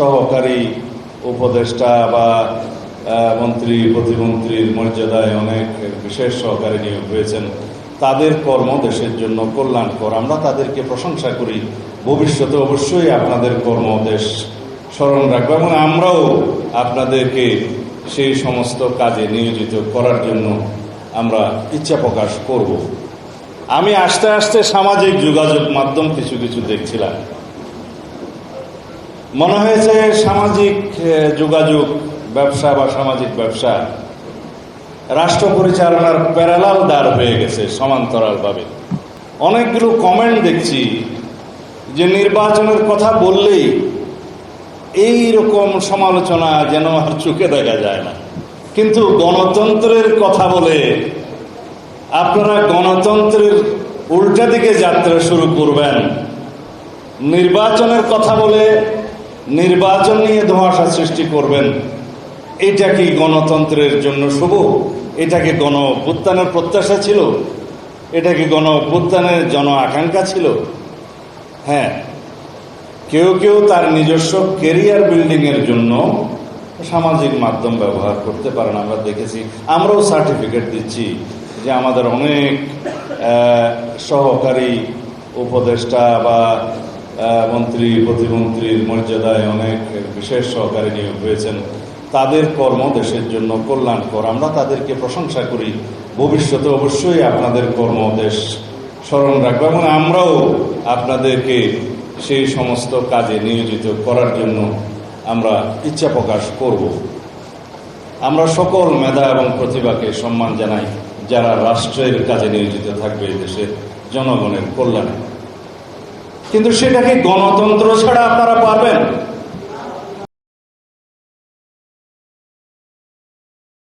সহকারী উপদেষ্টা বা মন্ত্রী, প্রতিমন্ত্রীর মর্যাদায় অনেক বিশেষ সহকারী নিয়োগ হয়েছেন। তাদের কর্ম দেশের জন্য কল্যাণকর। আমরা তাদেরকে প্রশংসা করি। ভবিষ্যতে অবশ্যই আপনাদের কর্ম দেশ স্মরণ রাখব এবং আমরাও আপনাদেরকে সেই সমস্ত কাজে নিয়োজিত করার জন্য আমরা ইচ্ছা প্রকাশ করব। আমি আস্তে আস্তে সামাজিক যোগাযোগ মাধ্যম কিছু কিছু দেখছিলাম। মনে হয়েছে সামাজিক যোগাযোগ ব্যবসা বা সামাজিক ব্যবসা রাষ্ট্র পরিচালনার প্যারালাল দ্বার হয়ে গেছে সমান্তরালভাবে। অনেকগুলো কমেন্ট দেখছি যে নির্বাচনের কথা বললেই এই রকম সমালোচনা যেন আর চোখে দেখা যায় না। কিন্তু গণতন্ত্রের কথা বলে আপনারা গণতন্ত্রের উল্টা দিকে যাত্রা শুরু করবেন। নির্বাচনের কথা বলে নির্বাচন নিয়ে ধোঁয়াশা সৃষ্টি করবেন। এটা কি গণতন্ত্রের জন্য শুভ? এটা কি গণ অভ্যুত্থানের প্রত্যাশা ছিল? এটা কি গণ অভ্যুত্থানের জন আকাঙ্ক্ষা ছিল? হ্যাঁ কেউ কেউ তার নিজস্ব কেরিয়ার বিল্ডিং এর জন্য সামাজিক মাধ্যম ব্যবহার করতে পারেন। আমরা দেখেছি, আমরাও সার্টিফিকেট দিচ্ছি যে আমাদের অনেক সহকারী উপদেষ্টা বা মন্ত্রী, প্রতিমন্ত্রীর মর্যাদায় অনেক বিশেষ সহকারী নিয়োগ হয়েছেন। তাদের কর্ম দেশের জন্য কল্যাণকর। আমরা তাদেরকে প্রশংসা করি। ভবিষ্যতে অবশ্যই আপনাদের কর্ম দেশ স্মরণ রাখব এবং আমরাও আপনাদেরকে সেই সমস্ত কাজে নিয়োজিত করার জন্য আমরা ইচ্ছা প্রকাশ করব। আমরা সকল মেধা এবং প্রতিভাকে সম্মান জানাই, যারা রাষ্ট্রের কাজে নিয়োজিত থাকবে দেশের জনগণের কল্যাণে। কিন্তু সেটাকে গণতন্ত্র ছাড়া আপনারা পারবেন।